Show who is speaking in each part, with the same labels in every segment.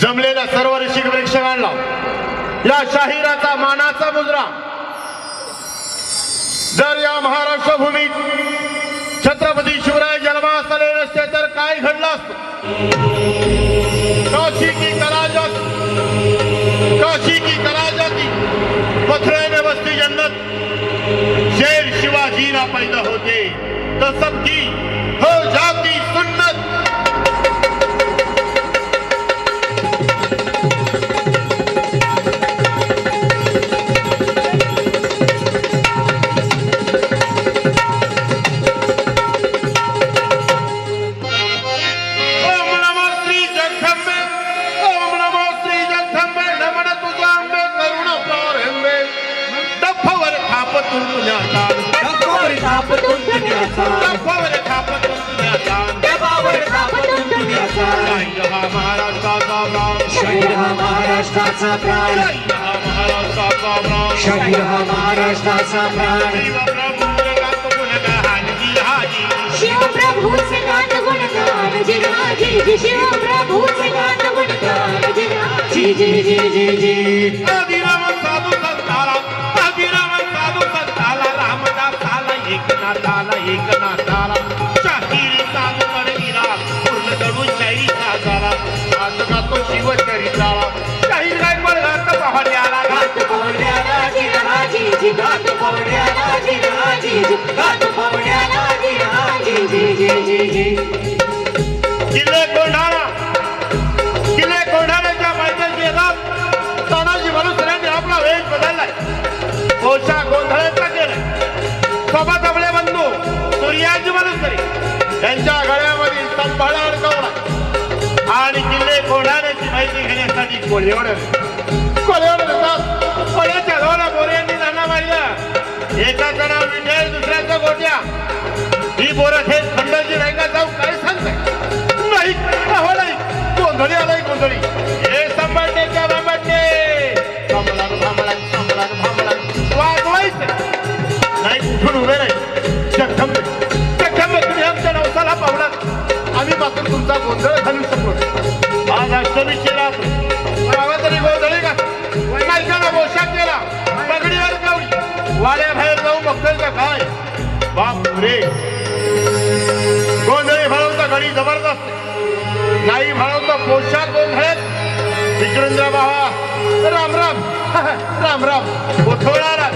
Speaker 1: जमलेल्या सर्व ऋषिक प्रेक्षकांना या शाहिराचा मानाचा मुजरा जर या महाराष्ट्र भूमीत छत्रपती शिवराय जन्मास आले नसते तर काय घडलं असत? काशी की कला जाती काशी की कला जाती पथरे में बसती जन्नत शेर शिवाजीला पैदा होते तो सबकी जय हा महाराष्ट्राचा प्राण।
Speaker 2: हा
Speaker 1: शिवप्रभू
Speaker 3: शिवप्रभूचे गात गुणगान जी शिवप्रभूचे गात गुणगान जिराजी
Speaker 2: जी जी जी जी जी।
Speaker 1: अभिराम साधू संताला अभिराम साधू संताला रामदास आला एकनाथाला एकनाथाला। शाहिरी साधू करविला पूर्ण दडून शाही साजाला। आज गातो शिवचरित्राला शाहीर गायकवाड घात किल्ले कोंढाणा किल्ले कोंढाण्याच्या पायथ्याशी येतात तानाजी मनुसऱ्यांनी आपला वेश बदललाय. कोशा गोंधळाचा केलाय सोबत आपले बंधू सूर्याजी मनुसरी त्यांच्या गळ्यामध्ये संभाळा अडकवला आणि किल्ले कोंढाण्याची माहिती घेण्यासाठी कोळीवर कोळीवर येतात कोळ्याच्या दोन यांनी त्यांना मारलं एकाचं नाव विजय दुसऱ्याचं गोट्या ही बोरं थेट खंडोजी नाही का जाऊ काय सांगताय नाही हो नाही गोंधळी आलाय गोंधळी हे संभाटण्याच्या बांबटणे थांबलान थांबलान थांबलान थांबलान वाजवायचं नाही कुठून उभे नाही जगदंबे जगदंबे तुम्ही आमच्या नवसाला पावलात आम्ही मात्र तुमचा गोंधळ घालू शकतो आज अष्टमीची रात्र बाप रे गोंधळी भाळवता घडी जबरदस्त. नाही भाळवता पोशाख गोंधळत. विक्रंद्र बाबा राम राम. राम राम. कोथोळाला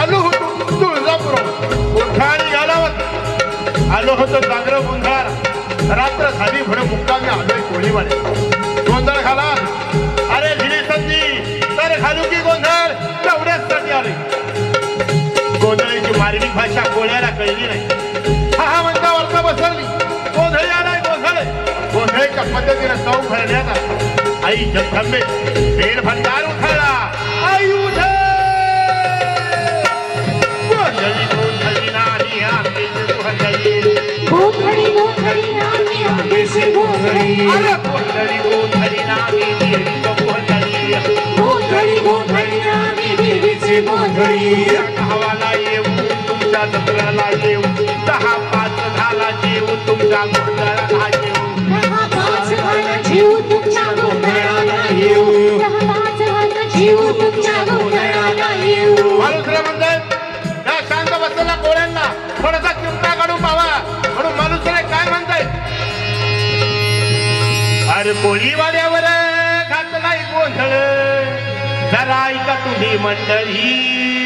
Speaker 1: आलो होतो तुळजापूर कोठाळी घालावत आलो होतो जागर गोंधळाला रात्र झाली भर मुक्कामी आलोय कोळीवाडे. गोंधळ घाला. मार्मिक भाषा कोण्याला कळली नाही. हा हा म्हणता वर्ष बसवली गोंधळी आलाय गोंधळ. गोंधळीच्या पद्धतीने चौ भरण्यात आला. आई जगदंबे बेड भंडार उठळला आई उठ गोंधळी गोंधळी नाही आंबेची गोंधळी.
Speaker 3: गोंधळी गोंधळी नामी
Speaker 2: आंबेशी गोंधळी.
Speaker 1: अरे गोंधळी गोंधळी नाही देवीचं गोंधळी.
Speaker 2: गोंधळी गोंधळी आम्ही देवीची गोंधळी.
Speaker 1: गावाला येऊ तुमच्या जत्राला येऊ. दहा पाच झाला येऊ तुमच्या गोंधळाला
Speaker 3: जीव. तुमच्या गोंधळाला येऊ जीव तुमच्या गोंधळाला येऊ
Speaker 1: थोडासा चिमटा काढून पावा. म्हणून माणूसला काय म्हणताय? अरे कोळीवाड्यावर घातलाय गोंधळ. जरा ऐका तुम्ही मंडळी?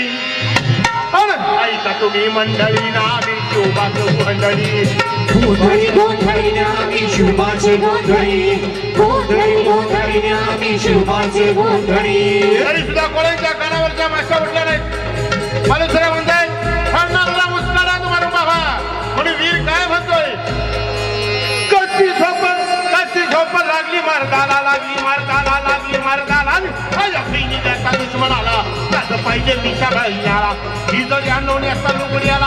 Speaker 1: ऐका तुम्ही मंडळी नावी शोभाच मंडळी
Speaker 2: गोंधळी गोंधळी आम्ही शिवबाचे गोंधळी. गोंधळी. गोंधळी आम्ही शिवबाचे गोंधळी.
Speaker 1: तरी सुद्धा कोळ्यांच्या कानावरच्या माशा उठल्या नाहीत. माणूसला म्हणताय हरणाला मुस्कारा तुम्हाला बाबा म्हणून वीर काय म्हणतोय? कशी झोप कशी झोप लागली मार्गाला लागली मार्गाला लागली मार्गाला माझ्या बहिणीचा दुश्मन आला त्याचं पाहिजे मिशा घालण्याला ही जर हंडवणी असता लुगडी आला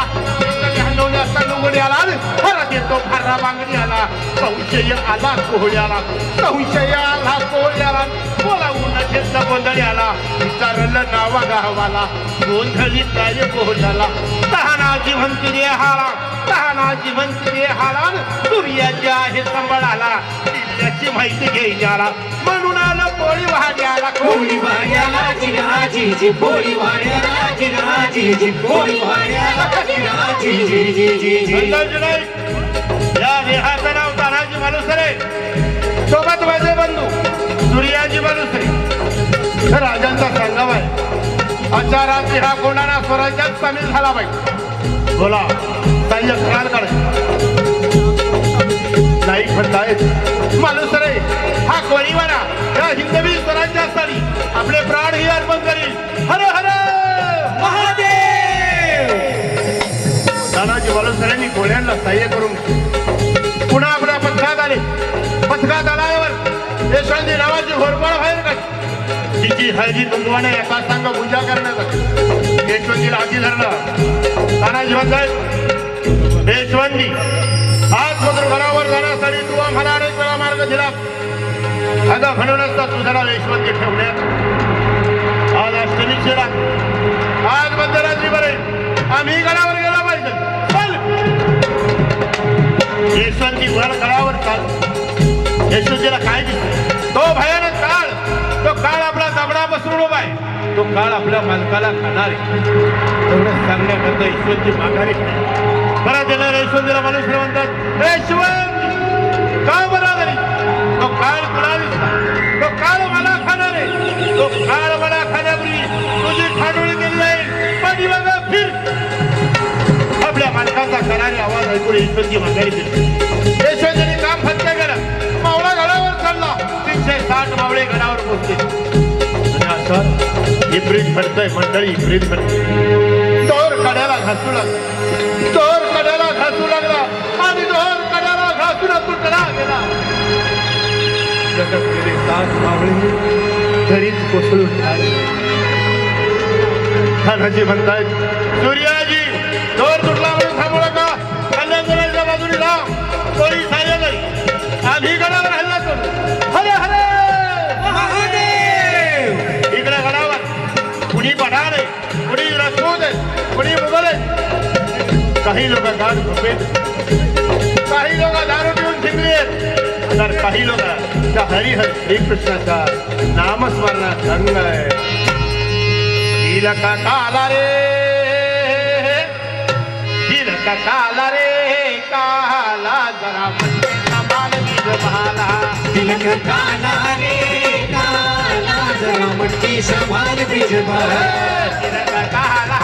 Speaker 1: हंडवणी असता लुगडी आला खरा देतो खरा बांगडी आला संशय आला कोहळ्याला संशय आला कोहळ्याला बोलावून घेतलं गोंधळी विचारलं नावा गावाला गोंधळी काय कोहळ्याला तहानाची म्हणती रे हाला तहानाची म्हणती सूर्याची आहे संबळाला किल्ल्याची माहिती घ्यायची आला आलं कोळी
Speaker 2: वाड्याला वाड्याला वाड्याला
Speaker 1: या नाव तानाजी मालुसरे सोबत माझे बंधू सूर्याजी मालुसरे. राजांचा संगम आहे. आजच्या रात्री हा कोंडाणा स्वराज्यात सामील झाला पाहिजे. बोला संजय खरारकडे नाईक म्हणतायत. मालुसरे हा कोळीवाडा या हिंदवी स्वराज्यासाठी आपले प्राणही अर्पण करील. हर हर!
Speaker 2: महादेव!
Speaker 1: तानाजी मालुसऱ्यांनी कोळ्यांना सहाय्य करून. पुन्हा आपल्या पथकात आले. पथकात आल्यावर यशवंती नावाची घोरपळ बाहेर तिची हळदी कुंकवाने एका संघ पूजा करण्यात आली. यशवंतीला हाती धरलं. तानाजी म्हणतात यशवंती आज जाण्यासाठी तू आम्हाला अनेक वेळा मार्ग दिला. आता म्हणूनच तर तुझा नाव ठेवण्यात आज अष्टमीशीला आज मध्यरात्री पर्यंत आम्ही गडावर गेला पाहिजे. चल. यशवंती वर गडावर चाल. यशवंतीला काय दिसत तो भयानक काळ. तो काळ आपला दबडा बसवून उभा आहे. तो काळ आपल्या मालकाला खाणार आहे. तेवढं सांगण्याकरता ईश्वरची माघारी परत येणार यशवंतीला माणूस म्हणतात. यशवंत! का बरा घरी तो काळ तुला दिसला? तो काळ मला खाणार. आहे तो काळ मला खाण्यापूर्वी तुझी खांडोळी केली जाईल. पण बघा फिर! आपल्या मालकाचा करारी आवाज ऐकून यशवंती माघारी दिली यशवंतीने काम फत्ते केलं मावळा गडावर चालला. तीनशे साठ मावळे गडावर पोहोचले इब्रिज भरतय मंडळी इब्रिज भरतय तोर कड्याला घासू लागतो तोर घासू लागला. आणि दोन कड्याला घासून तुटला गेला. जगत गेले सात मावळे तरीच कोसळून आले खानाजी सूर्याजी दोर तुटला काही लोक गाड झोपेत. काही लोक दारू पिऊन शिकली आहेत तर काही लोक त्या हरिहर श्रीकृष्णाच्या नामस्मरणात रंग आहे तिलका काला रे. तिलका काला रे. काला जरा म्हणजे कमाल बीज
Speaker 2: तिलक काला रे. काला जरा मटकी संभाल ब्रिज
Speaker 1: तिलक काला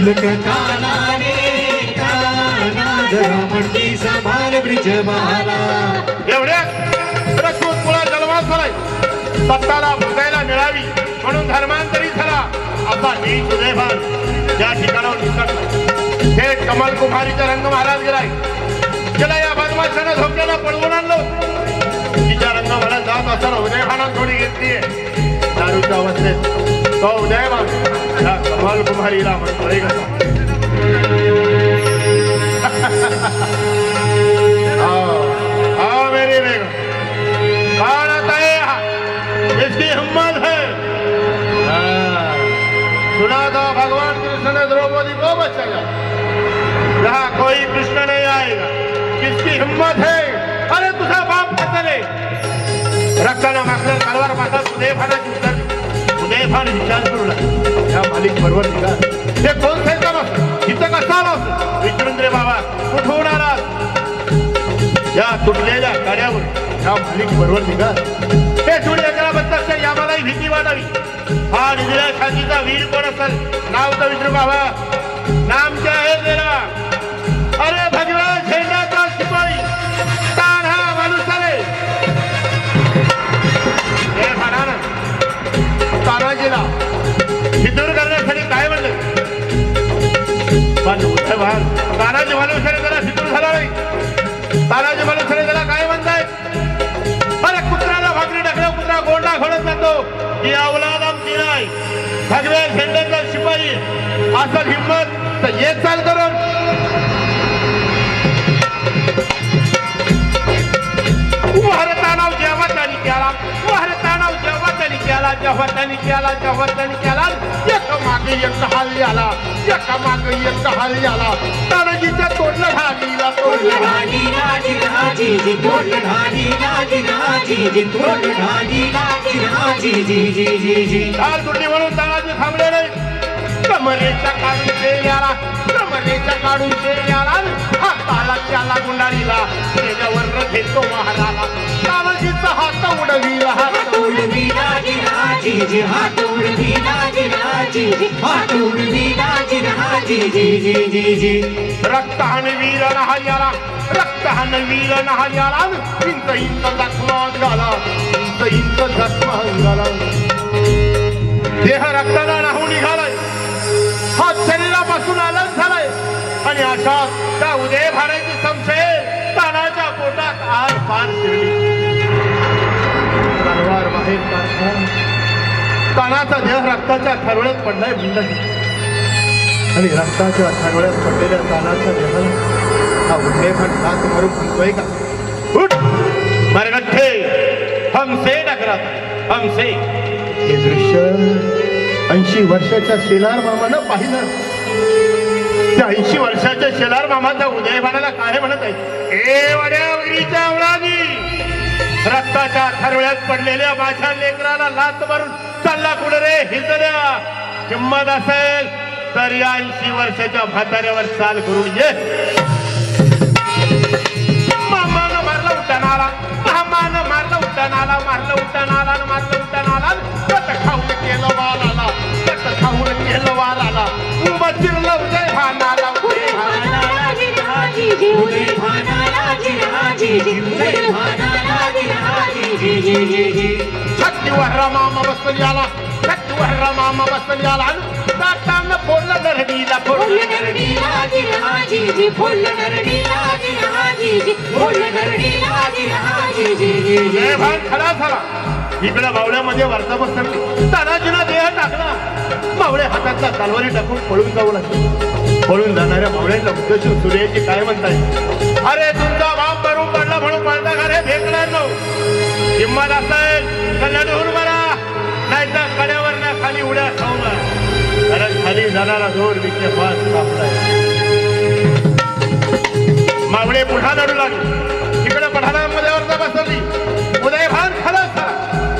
Speaker 3: तिलक काला
Speaker 2: रे काला जरा मटकी संभाल ब्रिज बहाला
Speaker 1: एवढ्या प्रकृत मुळा जन्मास झालाय. सत्ताला भोगायला मिळावी म्हणून धर्मांतरित झाला. असा ही सुदैभान या ठिकाणावर निसटला हे कमल कुमारीचा रंग महाराज गेलाय. तिला या बदमाशानं झोपल्याला पळवून आणलं तिच्या रंग मला जात असताना उदयभानात थोडी घेतलीये. दारूच्या अवस्थेत. तो या कमल कुमारीला म्हणतोय मेरी बेगम कौन है इसकी हिम्मत है. सुना था भगवान कृष्ण ने द्रौपदी को बचाया। यहाँ कोई कृष्ण नहीं आएगा। किसकी हिम्मत है? अरे तुझा बाप कसले रक्ताना मागल्या तलवार माझा उदयभानाची उतर उदयभान विचार करू लागला या मालिक बरोबर निघा हे कोण सांगता मग? इथं कसा आला विचारून रे बाबा कुठून आलास या तुटलेल्या गाड्यावर. या मालिक बरोबर निघा ते जुळे एकाला बद्दल यामलाही भीती वाटावी. हा निधीला खातीचा वीर कोण असेल? नाव तर विचारू बाबा. नाम ही अवलाद आमची नाही. सगळ्या झेंड्याचा शिपाई असं हिंमत तर येत चाल करून. त्यांनी केला जेव्हा त्यांनी केला जेव्हा त्यांनी केला जेव्हा त्यांनी केला एक मागे एक हाल आला एका मागे एक हाल आला तानाजीच्या तोडलं ढालीला
Speaker 2: तोडलं ढाली लाजी राजी जी तोडलं ढाली लाजी राजी जी तोडलं ढाली लाजी राजी जी जी जी जी.
Speaker 1: ढाल तुटली म्हणून तानाजी थांबले नाही. कमरेच्या काढून ते याला कमरेच्या काढून ते याला हाताला त्याला गुंडाळीला. त्याच्यावर घेतो महाराला.
Speaker 2: जी हात उडवी लाजी राजी जी हात उडवी राजी जी जी जी जी.
Speaker 1: रक्तहान वीर नहायाला रक्तहन वीर नहायाला इंत इंत जखमा झाला इंत इंच जखमा झाला. देह रक्ताला राहून निघालाय. हा शरीरापासून आलंच झालाय. आणि अशा त्या उदय भारायची संशय तानाच्या पोटात आर पार शिरली. तलवार बाहेर काढता. तणाचा देह रक्ताच्या खरवळ्यात पडलाय म्हणलं आणि रक्ताच्या थारोळ्यात पडलेल्या तानाच्या देहाला हा उल्लेखन हात मारून म्हणतोय का? उठ! मरगठ्ठे हमसे नकरात हमसे! हे दृश्य ऐंशी वर्षाच्या शेलार मामानं पाहिलं. त्या ऐंशी वर्षाच्या शेलार मामाच्या उदयभानाला काय म्हणत आहे ए वड्या वगरीच्या अवळानी रक्ताच्या थरवळ्यात पडलेल्या माझ्या लेकराला लात मारून चालला कुठे रे हिजड्या किंमत असेल तर या ऐंशी वर्षाच्या म्हाताऱ्यावर चाल करून ये. मामानं मारलं उड्डाणाला मामानं मारलं उड्डाणाला मारलं उड्डाणाला मारलं उड्डाणाला कट खाऊन केलं वाराला कट खाऊन केलं वाराला आला चिरलं उदय भानाला. उदय भानाला.
Speaker 3: लाजी राजी जी
Speaker 2: उदय भाना लाजी राजी जी उदय भाना लाजी राजी जी जी जी जी
Speaker 1: मामा बसली आला छत्तीवर मामा बसली आला दातानं फोडलं नरडीला
Speaker 2: फुल
Speaker 1: फोडलं
Speaker 2: नरडी लाजी राजी जी फुल नरडी लाजी जी जी
Speaker 1: जय भान खरा झाला इकडे मावळ्यामध्ये वार्ता बसरली तानाजीना देह टाकला बावळे हातातला तलवारी टाकून पळून जाऊ लागले पळून जाणाऱ्या मावळ्यांना उद्देशून सूर्याची काय म्हणताय अरे तुमचा बाप भरून पडला म्हणून पळता का रे भेकड्यांनो किंमत असेल तर लढून मरा. नाही तर कड्यावर ना खाली उड्या खाऊ कारण खाली जाणारा जोर विखे फास कापलाय मावळे पुन्हा लढू लागले. तिकडे पठाणामध्ये वरता बसवली. उदयभान खाला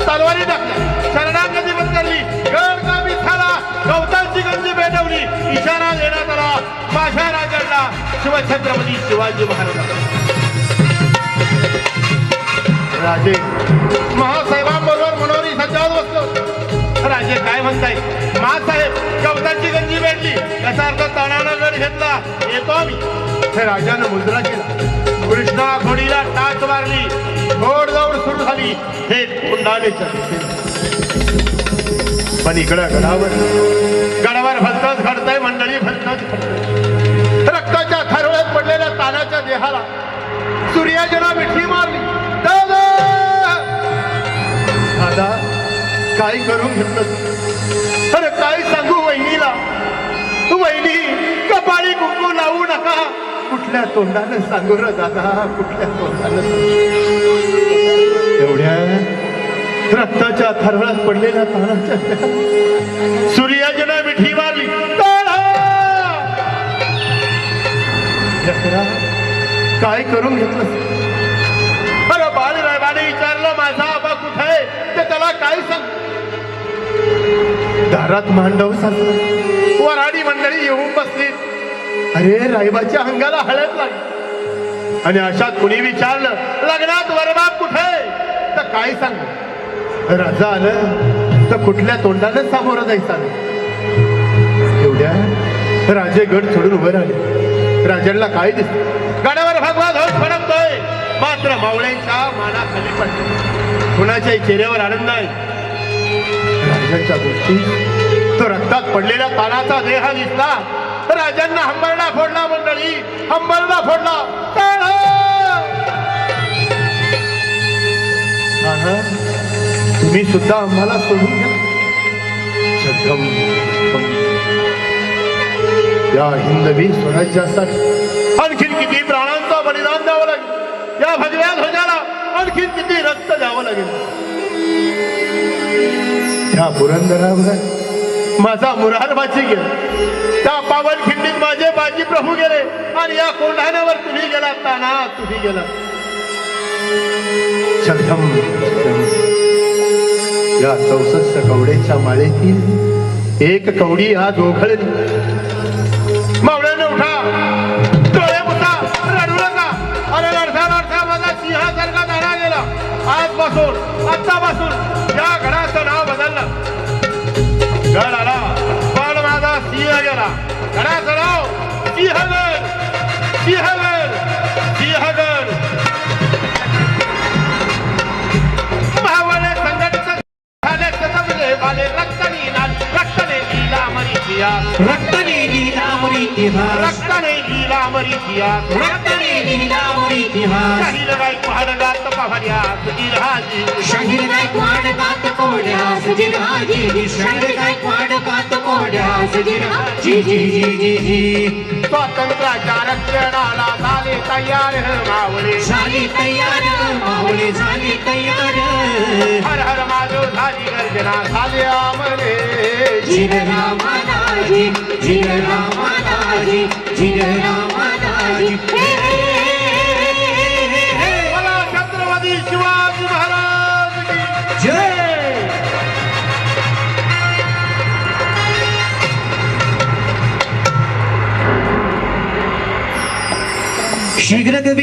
Speaker 1: तलवारी टाकल्या. शरणागती करली गड गावी झाला. गवतांची गंजी भेटवली इशारा देण्यात आला. माझ्या राजाला शिवछत्रपती शिवाजी महाराज राजे. महासाहेबांबरोबर मनोरी सज्जावर बसलो. राजे काय म्हणताय? महासाहेब कवताची गंजी भेटली. याचा अर्थ तणानं गड घेतला. येतो आम्ही. हे राजानं मुजरा केला. कृष्णा घोडीला टाच मारली. घोडदौड सुरू झाली. हे कुंडालेच्या पण इकडं गडावर गडावर भलतच घडतंय मंडळी भलतच घडतंय. रक्ताच्या थरवळ्यात पडलेल्या तानाच्या देहाला सूर्याजना मिठी मारली. दादा! दादा काय करून घेतलं अरे काय सांगू वहिनीला? वहिनी कपाळी कुंकू लावू नका. कुठल्या तोंडानं सांगू र दादा? कुठल्या तोंडानं एवढ्या रक्ताच्या थरळात पडलेल्या तानाच्या सूर्याजना मिठी मारली. काय करून घेतलं दारात मांडव साजरा वराडी मंडळी येऊन बसली. अरे राईबाच्या अंगाला हळद लागली. आणि अशात कुणी विचारलं लग्नात वरबाप कुठे? आहे? तर काय सांग? राजा आलं तर कुठल्या तोंडाने सामोरं जायचं आलं? एवढ्या राजे गड सोडून उभे राहिले. राजांना काय दिसत गडावर भगवा ध्वज फडकतोय. मात्र मावळ्यांच्या मानाखाली पडतो कुणाच्याही चेहऱ्यावर आनंद आहे राजांच्या गोष्टी. तो रक्तात पडलेल्या कानाचा देह दिसला. राजांना हंबरडा फोडला मंडळी. हंबरडा फोडला. तुम्ही सुद्धा आम्हाला सोडून घ्या या हिंदवी स्वराज्यासाठी आणखीन किती प्राणांचा बलिदान द्यावं लागेल? या भगव्या ध्वजाला आणखीन किती रक्त द्यावं लागेल? त्या पुरंदरावर माझा मुरारबाजी गेला. त्या पावन खिंडीत माझे बाजी प्रभू गेले. आणि या कोंढाण्यावर तुम्ही गेला ताना तुम्ही गेला. छत्रम. या चौसष्ट कवड्याच्या माळेतील एक कवडी आज ओघळली आजपासून आतापासून या घडाचं नाव बदललं. गड आला पण माझा सिंह गेला गडाचं लीला मरी इतिहास
Speaker 2: रक्तने इतिहास.
Speaker 1: काही
Speaker 2: शहीर गायकवाड कात शहीर गायकवाड कात जिराजी जी जी जी जी
Speaker 1: स्वातंत्र्याच्या रक्षणाला झाले तयार.
Speaker 2: झाली तयार मावळे झाली तयार.
Speaker 1: हर हर महादेव झाली गर्जना झाले आमरे
Speaker 2: जिर रामादाजी जिर जिर रामादाजी.
Speaker 1: मला छत्रपती शिवाजी महाराज. की
Speaker 2: जय. शीघ्र कवी